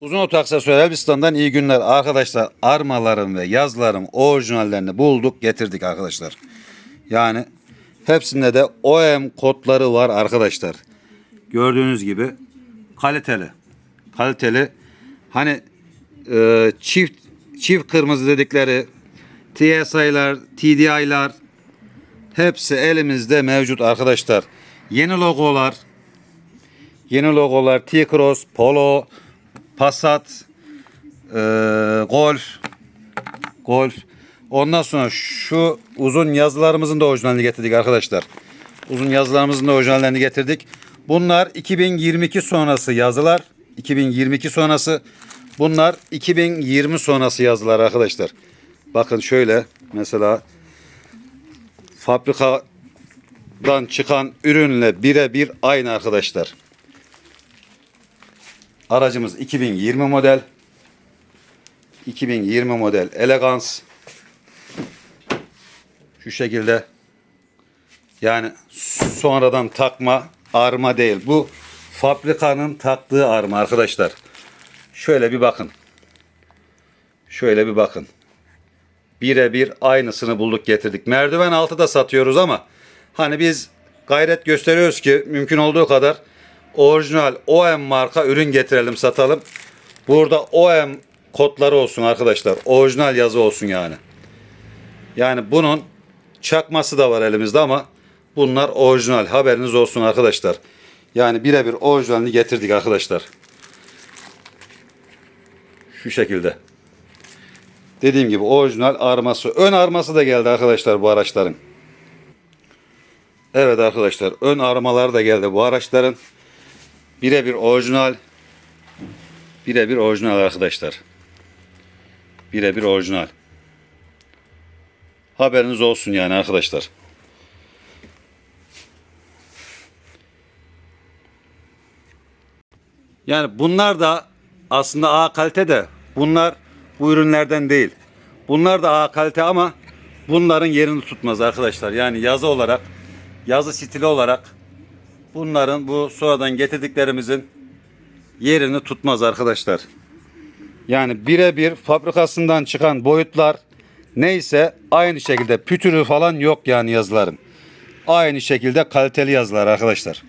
Uzun Ot Aksesuar Elbistan'dan iyi günler arkadaşlar. Armalarım ve yazlarım orijinallerini bulduk getirdik arkadaşlar. Yani hepsinde de OEM kodları var arkadaşlar. Gördüğünüz gibi kaliteli. Kaliteli. Hani e, çift çift kırmızı dedikleri TSI'lar, TDI'lar hepsi elimizde mevcut arkadaşlar. Yeni logolar Yeni logolar T-Cross, Polo, Passat, e, Golf, Golf. Ondan sonra şu uzun yazılarımızın da orijinalini getirdik arkadaşlar. Uzun yazılarımızın da orijinallerini getirdik. Bunlar 2022 sonrası yazılar. 2022 sonrası. Bunlar 2020 sonrası yazılar arkadaşlar. Bakın şöyle mesela fabrikadan çıkan ürünle birebir aynı arkadaşlar. Aracımız 2020 model. 2020 model Elegans. Şu şekilde. Yani sonradan takma arma değil. Bu fabrikanın taktığı arma arkadaşlar. Şöyle bir bakın. Şöyle bir bakın. Birebir aynısını bulduk getirdik. Merdiven altı da satıyoruz ama hani biz gayret gösteriyoruz ki mümkün olduğu kadar orijinal OM marka ürün getirelim satalım. Burada OM kodları olsun arkadaşlar. Orijinal yazı olsun yani. Yani bunun çakması da var elimizde ama bunlar orijinal. Haberiniz olsun arkadaşlar. Yani birebir orijinalini getirdik arkadaşlar. Şu şekilde. Dediğim gibi orijinal arması. Ön arması da geldi arkadaşlar bu araçların. Evet arkadaşlar ön armalar da geldi bu araçların. Birebir orijinal. Birebir orijinal arkadaşlar. Birebir orijinal. Haberiniz olsun yani arkadaşlar. Yani bunlar da aslında A kalite de bunlar bu ürünlerden değil. Bunlar da A kalite ama bunların yerini tutmaz arkadaşlar. Yani yazı olarak, yazı stili olarak bunların bu sonradan getirdiklerimizin yerini tutmaz arkadaşlar. Yani birebir fabrikasından çıkan boyutlar neyse aynı şekilde pütürü falan yok yani yazıların. Aynı şekilde kaliteli yazılar arkadaşlar.